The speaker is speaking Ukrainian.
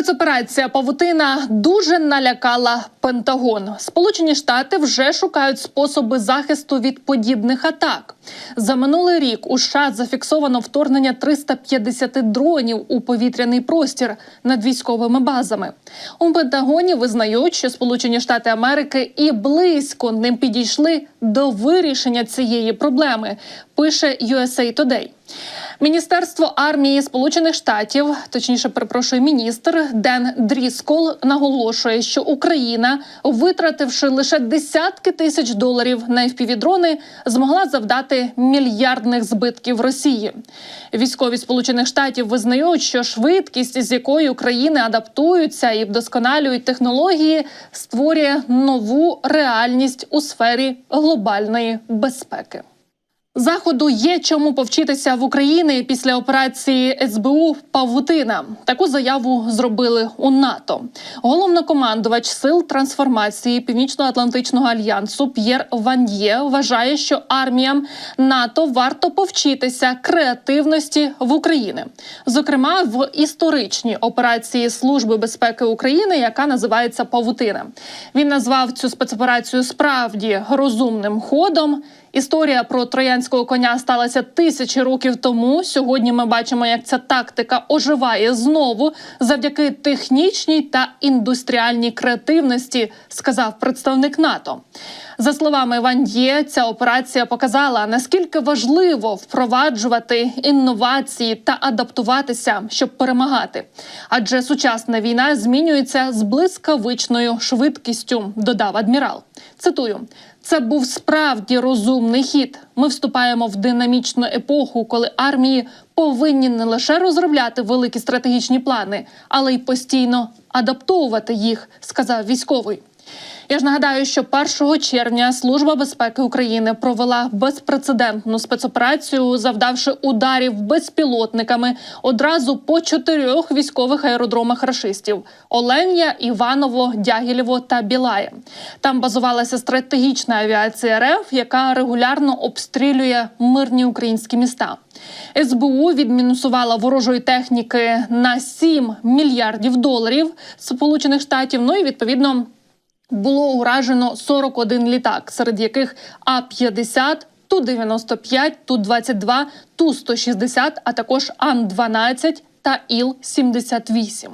Спецоперація Павутина дуже налякала Пентагон. Сполучені Штати вже шукають способи захисту від подібних атак. За минулий рік у США зафіксовано вторгнення 350 дронів у повітряний простір над військовими базами. У Пентагоні визнають, що Сполучені Штати Америки і близько не підійшли до вирішення цієї проблеми. Пише USA Today. Міністерство армії Сполучених Штатів, точніше, перепрошую, міністр Ден Дріскол наголошує, що Україна, витративши лише десятки тисяч доларів на FPV-дрони, змогла завдати мільярдних збитків Росії. Військові Сполучених Штатів визнають, що швидкість, з якою країни адаптуються і вдосконалюють технології, створює нову реальність у сфері глобальної безпеки. Заходу є чому повчитися в Україні після операції СБУ Павутина. Таку заяву зробили у НАТО. Головнокомандувач сил трансформації Північно-Атлантичного альянсу П'єр Ван'є вважає, що арміям НАТО варто повчитися креативності в Україні, зокрема в історичній операції Служби безпеки України, яка називається Павутина. Він назвав цю спецоперацію справді розумним ходом. Історія про троянського коня сталася тисячі років тому. Сьогодні ми бачимо, як ця тактика оживає знову завдяки технічній та індустріальній креативності, сказав представник НАТО. За словами Ван'є, ця операція показала наскільки важливо впроваджувати інновації та адаптуватися, щоб перемагати. Адже сучасна війна змінюється з блискавичною швидкістю. Додав адмірал. Цитую. Це був справді розумний хід. Ми вступаємо в динамічну епоху, коли армії повинні не лише розробляти великі стратегічні плани, але й постійно адаптовувати їх, сказав військовий. Я ж нагадаю, що 1 червня Служба безпеки України провела безпрецедентну спецоперацію, завдавши ударів безпілотниками одразу по чотирьох військових аеродромах рашистів: Оленя, Іваново, Дягілєво та Білає. Там базувалася стратегічна авіація РФ, яка регулярно обстрілює мирні українські міста. СБУ відмінусувала ворожої техніки на 7 мільярдів доларів Сполучених Штатів. Ну і відповідно було уражено 41 літак, серед яких А-50, Ту-95, Ту-22, Ту-160, а також Ан-12 та Іл-78.